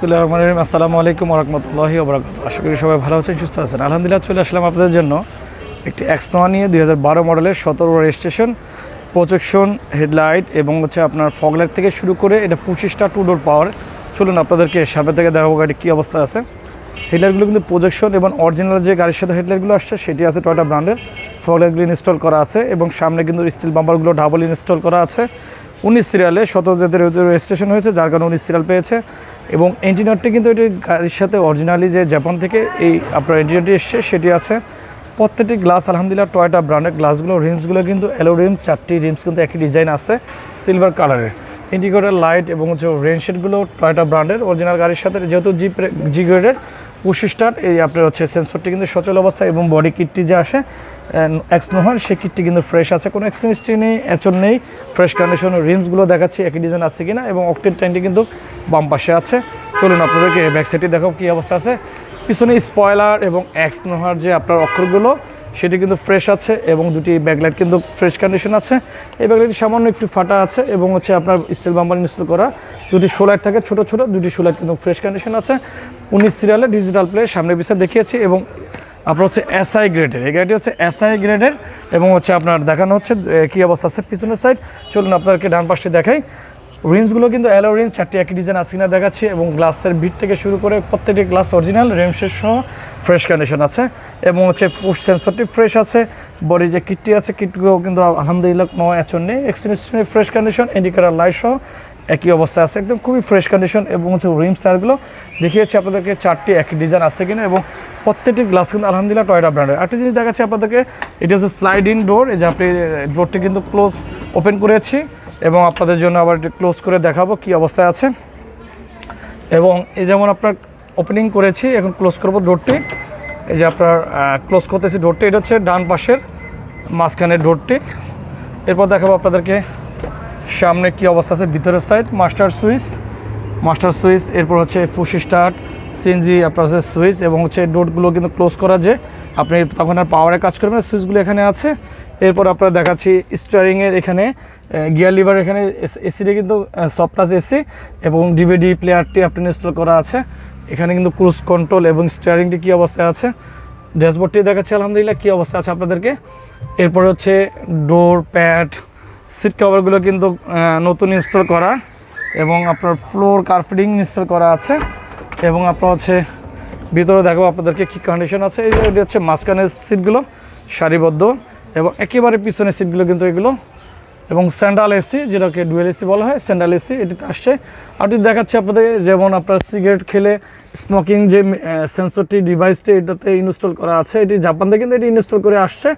আসসালামু আলাইকুম রহমতুল্লাহি ওবরাকাত আশা করি সবাই ভালো আছেন, সুস্থ আছেন। আলহামদুলিল্লাহ, চলে আসলাম আপনাদের জন্য একটি এক্সনোয়া নিয়ে দুই হাজার বারো মডেলের সতেরো রেজিস্ট্রেশন, প্রজেকশন, হেডলাইট এবং হচ্ছে আপনার ফগলাইট থেকে শুরু করে এটা পঁচিশটা টু ডোর পাওয়ার। চলুন আপনাদেরকে সামনে থেকে দেখাবো গাড়ি কী অবস্থা আছে। হেডলাইটগুলো কিন্তু প্রজেকশন এবং অরিজিনাল যে গাড়ির সাথে হেডলাইটগুলো আসছে, সেটি আছে টয়টা ব্র্যান্ডের ফগলাইটগুলো ইনস্টল করা আছে এবং সামনে কিন্তু স্টিল বাম্পারগুলো ডাবল ইনস্টল করা আছে। উনিশ সিরিয়ালে সতেরো জাতের রেজিস্ট্রেশন হয়েছে, যার কারণে উনিশ সিরিয়াল পেয়েছে। এবং ইঞ্জিনিয়ারটি কিন্তু এটি গাড়ির সাথে অরিজিনালি যে জাপান থেকে এই আপনার ইঞ্জিনিয়ারটি এসছে, সেটি আছে। প্রত্যেকটি গ্লাস আলহামদুলিল্লাহ টয়টা ব্র্যান্ডের গ্লাসগুলো রিমসগুলো কিন্তু এলো রিম চারটি রিমস কিন্তু একই ডিজাইন আছে সিলভার কালারের ইন্ডিকেটর লাইট এবং হচ্ছে রেন শেডগুলো টয়টা ব্র্যান্ডের অরিজিনাল গাড়ির সাথে, যেহেতু জি জি গ্রেডের পুশি এই আপনার হচ্ছে সেন্সরটি কিন্তু সচল অবস্থায় এবং বডি কিটটি যে আসে এক্স নোহার সেই কিটটি কিন্তু ফ্রেশ আছে। কোনো এক্সচেঞ্জটি নেই এচন নেই। ফ্রেশ কন্ডিশন রিমসগুলো দেখাচ্ছি, একই ডিজাইন আছে কিনা, এবং অক্টেন টাইনটি কিন্তু বাম পাশে আছে। চলুন আপনাদেরকে ব্যাক সাইডটি দেখাও কী অবস্থা আছে। পিছনে স্পয়লার এবং এক্স নোহার যে আপনার অক্ষরগুলো, সেটি কিন্তু ফ্রেশ আছে এবং দুটি ব্যাকলাইট কিন্তু ফ্রেশ কন্ডিশন আছে। এই ব্যাকলাইটটি সামান্য একটু ফাটা আছে এবং হচ্ছে আপনার স্টিল বাম্পার ইনস্টল করা। দুটি সোলাইট থাকে, ছোট ছোট, দুটি সোলাইট কিন্তু ফ্রেশ কন্ডিশন আছে। উনিশ সিরিয়ালে ডিজিটাল প্লে সামনে পিছিয়ে দেখিয়েছি এবং আপনার হচ্ছে এসআই গ্রেডের এই গাড়িটি হচ্ছে এসআই গ্রেডের এবং হচ্ছে আপনার দেখানো হচ্ছে কী অবস্থা আছে পিছনের সাইড চলুন আপনাদেরকে ডান পাশে দেখাই। রিমসগুলো কিন্তু অ্যালো রিম চারটি একই ডিজাইন আছে কিনা দেখাচ্ছি এবং গ্লাসের বিট থেকে শুরু করে প্রত্যেকটি গ্লাস অরিজিনাল রেমশের সহ ফ্রেশ কন্ডিশন আছে এবং হচ্ছে পুশ সেন্সরটি ফ্রেশ আছে বডি যে কিটটি আছে কিটগুলো কিন্তু আলহামদুলিল্লাহ কোনো অ্যাচন নেই। Exchange fresh condition indicator light সহ একই অবস্থা আছে। একদম খুবই ফ্রেশ কন্ডিশন এবং হচ্ছে রিম স্টারগুলো দেখিয়েছি আপনাদেরকে, চারটি একই ডিজাইন আছে কিনা এবং প্রত্যেকটি গ্লাস কিন্তু আলহামদুলিল্লাহ টয়টা ব্র্যান্ডের আরেকটি জিনিস দেখাচ্ছি আপনাদেরকে, এটি হচ্ছে স্লাইড ইন ডোর এই যে আপনি ডোরটি কিন্তু ক্লোজ ওপেন করেছি এবং আপনাদের জন্য আবার একটু ক্লোজ করে দেখাবো কি অবস্থায় আছে। এবং এই যেমন আপনার ওপেনিং করেছি, এখন ক্লোজ করব ডোরটি এই যে আপনার ক্লোজ করতেছি ডোরটি এটা হচ্ছে ডান পাশের মাঝখানের ডোরটি এরপর দেখাবো আপনাদেরকে সামনে কি অবস্থা আছে? ভিতরের side master switch master switch এরপর হচ্ছে পুশ স্টার্ট সিএনজি আপনার হচ্ছে সুইচ এবং হচ্ছে ডোরগুলো কিন্তু ক্লোজ করা যে আপনি তখন আর পাওয়ারে কাজ করবেন সুইচগুলো এখানে আছে। এরপর আপনারা দেখাচ্ছি স্টারিংয়ের এখানে গিয়ার লিভার এখানে এসিটা কিন্তু সফট টাচ এসি এবং ডিভিডি প্লেয়ারটি আপনি ইনস্টল করা আছে। এখানে কিন্তু ক্রুজ কন্ট্রোল এবং স্টিয়ারিংটি কী অবস্থায় আছে? ড্যাশবোর্ডটি দেখাচ্ছি, আলহামদুলিল্লাহ, কী অবস্থা আছে আপনাদেরকে? এরপরে হচ্ছে ডোর প্যাড সিট কভারগুলো কিন্তু নতুন ইনস্টল করা এবং আপনার ফ্লোর কার্পেটিং ইনস্টল করা আছে এবং আপনার হচ্ছে ভিতরে দেখো আপনাদেরকে কী কন্ডিশন আছে। এই যে হচ্ছে মাঝখানের সিটগুলো সারিবদ্ধ এবং একেবারে পিছনের সিটগুলো কিন্তু এগুলো এবং স্যান্ডাল এসি, যেটাকে ডুয়েল এসি বলা হয়, স্যান্ডাল এসি, এটিতে আসছে। আপনি দেখাচ্ছি আপনাদের যেমন আপনার সিগারেট খেলে স্মোকিং যে সেন্সরটি ডিভাইসটি এটাতে ইনস্টল করা আছে, এটি জাপান থেকে কিন্তু এটি ইনস্টল করে আসছে।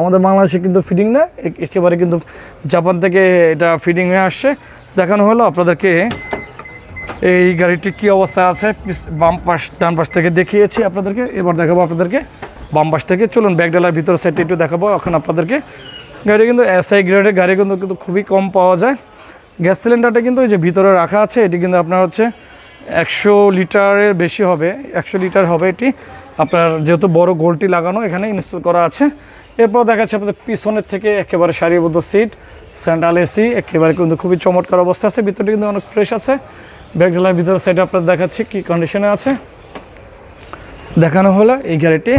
আমাদের বাংলাদেশে কিন্তু ফিডিং না একেবারে কিন্তু জাপান থেকে এটা ফিডিং হয়ে আসছে। দেখানো হলো আপনাদেরকে এই গাড়িটি কি অবস্থা আছে বাম পাশ, ডান পাশ থেকে দেখিয়েছি আপনাদেরকে। এবার দেখাবো আপনাদেরকে বাম পাশ থেকে। চলুন ব্যাগডালার ভিতর সাইডটি একটু দেখাবো। এখন আপনাদেরকে গাড়ি কিন্তু এসআই গ্রেডের গাড়ি কিন্তু কিন্তু খুবই কম পাওয়া যায়। গ্যাস সিলিন্ডারটা কিন্তু ওই যে ভিতরে রাখা আছে, এটি কিন্তু আপনার হচ্ছে একশো লিটারের বেশি হবে, একশো লিটার হবে এটি। আপনার যেহেতু বড় গোলটি লাগানো, এখানে ইনস্টল করা আছে। এরপর দেখা যাচ্ছে আপনাদের পিছনের থেকে একেবারে সারিবদ্ধ সিট স্যান্ডাল এসি একেবারে কিন্তু খুবই চমৎকার অবস্থা আছে। ভিতরটি কিন্তু অনেক ফ্রেশ আছে। ব্যাগডালার ভিতর সাইডে আপনাদের দেখাচ্ছি কি কন্ডিশনে আছে। দেখানো হলো এই গাড়িটি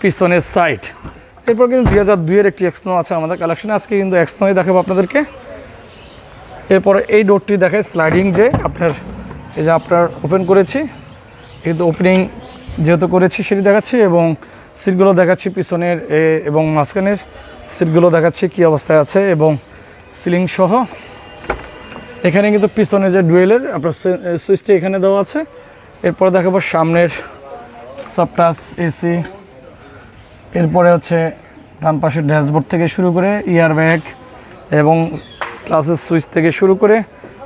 পিছনের সাইড এরপর কিন্তু দুই হাজার দুইয়ের একটি এক্সনো আছে আমাদের কালেকশনে আজকে কিন্তু এক্সনোই দেখাবো আপনাদেরকে। এরপরে এই ডোরটি দেখায় স্লাইডিং যে আপনার, এই যে আপনার ওপেন করেছি কিন্তু ওপেনিং যেহেতু করেছি সেটি দেখাচ্ছি এবং সিটগুলো দেখাচ্ছি পিছনের এবং মাঝখানের সিটগুলো দেখাচ্ছি কি অবস্থায় আছে এবং সিলিং সহ। এখানে কিন্তু পিছনে যে ডুয়েলের, আপনার সুইচটি এখানে দেওয়া আছে। এরপর দেখাবো সামনের সফটাস এসি এরপরে হচ্ছে ডান পাশের ড্যাশবোর্ড থেকে শুরু করে ইয়ার ব্যাগ এবং ক্লাসের সুইচ থেকে শুরু করে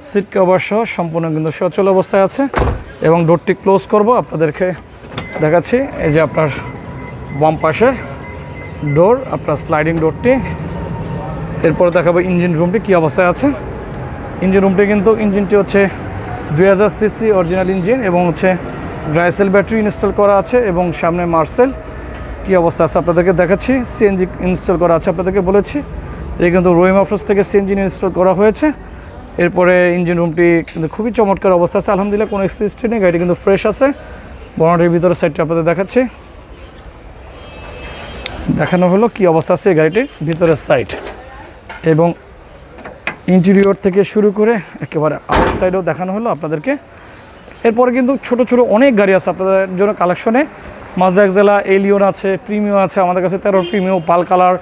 সিট কভার সহ সম্পূর্ণ কিন্তু সচল অবস্থায় আছে এবং ডোরটি ক্লোজ করব, আপনাদেরকে দেখাচ্ছি। এই যে আপনার বাম পাশের ডোর, আপনার স্লাইডিং ডোরটি। এরপরে দেখাবো ইঞ্জিন রুমটি কী অবস্থায় আছে। ইঞ্জিন রুমটি কিন্তু, ইঞ্জিনটি হচ্ছে দুই হাজার সিসি অরিজিনাল ইঞ্জিন এবং হচ্ছে ড্রাইসেল ব্যাটারি ইনস্টল করা আছে এবং সামনে মার্সেল কী অবস্থা আছে আপনাদেরকে দেখাচ্ছি? সিএনজি ইনস্টল করা আছে আপনাদেরকে বলেছি। এই কিন্তু রোহিম অফিস থেকে সিএনজি ইনস্টল করা হয়েছে। এরপরে ইঞ্জিন রুমটি কিন্তু খুবই চমৎকার অবস্থা আছে। আলহামদুলিল্লাহ কোনো এক্সিস্টি নেই, গাড়িটি কিন্তু ফ্রেশ আছে। বর্ণাটির ভিতরে সাইডটা আপনাদের দেখাচ্ছি। দেখানো হলো কি অবস্থা আছে এই গাড়িটির ভিতরের সাইড এবং ইন্টেরিয়র থেকে শুরু করে একেবারে আউট সাইডেও দেখানো হলো আপনাদেরকে। এরপরে কিন্তু ছোট ছোট অনেক গাড়ি আছে আপনাদের জন্য কালেকশনে মাজদা এক্সেলা এলিয়ন আছে, প্রিমিও আছে, আমাদের কাছে তেরো প্রিমিও, পাল কালার,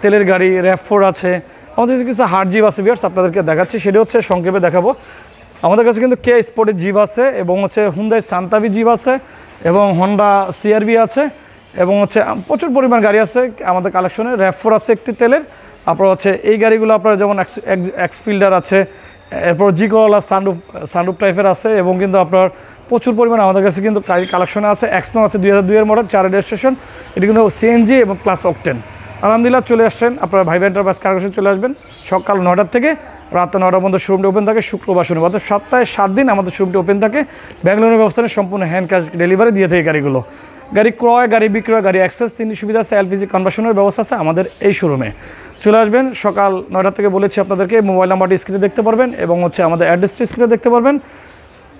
তেলের গাড়ি র্যাফোর আছে। আমাদের কাছে কিছু হার্ড জিপ আছে বিয়ার্স আপনাদেরকে দেখাচ্ছি, সেটা হচ্ছে সংক্ষেপে দেখাবো। আমাদের কাছে কিন্তু কে স্পোর্টের জিপ আছে এবং হচ্ছে হুন্দাই সান্তাবি জিপ আছে এবং হন্ডা সিআরবি আছে এবং হচ্ছে প্রচুর পরিমাণ গাড়ি আছে আমাদের কালেকশনে র্যাফোর আছে একটি তেলের। আপনার হচ্ছে এই গাড়িগুলো আপনার যেমন এক্স ফিল্ডার আছে এরপর জি করলা সানরুফ সানরুফ টাইপের আছে এবং কিন্তু আপনার প্রচুর পরিমাণে আমাদের কাছে কিন্তু কালেকশনে আছে। এক্সনো আছে দুই হাজার দুইয়ের মডেল চার রেজিস্ট্রেশন এটি কিন্তু সিএনজি এবং প্লাস অকটেন আলহামদুলিল্লাহ চলে আসছেন, আপনারা ভাই এন্টারপ্রাইজ কারখানা চলে আসবেন। সকাল নটার থেকে রাত নটার মধ্যে শোরুমটি ওপেন থাকে, শুক্রবার শনিবার অর্থাৎ সপ্তাহে সাত দিন আমাদের শোরুমটি ওপেন থাকে। ব্যাঙ্গালোরের ব্যবস্থা নিয়ে সম্পূর্ণ হ্যান্ড ক্যাশ ডেলিভারি দিয়ে থাকে গাড়িগুলো। গাড়ি ক্রয়, গাড়ি বিক্রয়, গাড়ি অ্যাক্সেস তিনটি সুবিধা আছে এলপিজি কনভার্সনের ব্যবস্থা আছে আমাদের এই শোরুমে চলে আসবেন। সকাল নয়টা থেকে বলেছি আপনাদেরকে, মোবাইল নাম্বারটি স্ক্রিনে দেখতে পারবেন এবং হচ্ছে আমাদের অ্যাড্রেসটি স্ক্রিনে দেখতে পারবেন।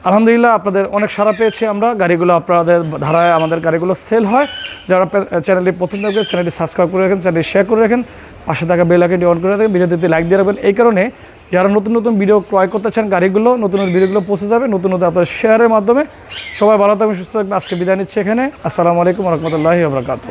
আলহামদুলিল্লাহ আপনাদের অনেক সারা পেয়েছি আমরা। গাড়িগুলো আপনাদের ধারায় আমাদের গাড়িগুলো সেল হয়। যারা চ্যানেলটি প্রথম থাকবে চ্যানেলটি সাবস্ক্রাইব করে রাখেন চ্যানেলটি শেয়ার করে রাখেন, পাশে থাকা বেল আইকনটি অন করে রাখেন ভিডিওতে লাইক দিয়ে রাখবেন। এই কারণে যারা নতুন নতুন ভিডিও ক্রয় করতে চান গাড়িগুলো, নতুন নতুন ভিডিওগুলো পৌঁছে যাবে, নতুন নতুন আপনার শেয়ারের মাধ্যমে। সবাই ভালো থাকবেন, সুস্থ থাকবেন। আজকে বিদায় নিচ্ছি এখানে। আসসালামু আলাইকুম রহমতুল্লাহি আবরাকাতু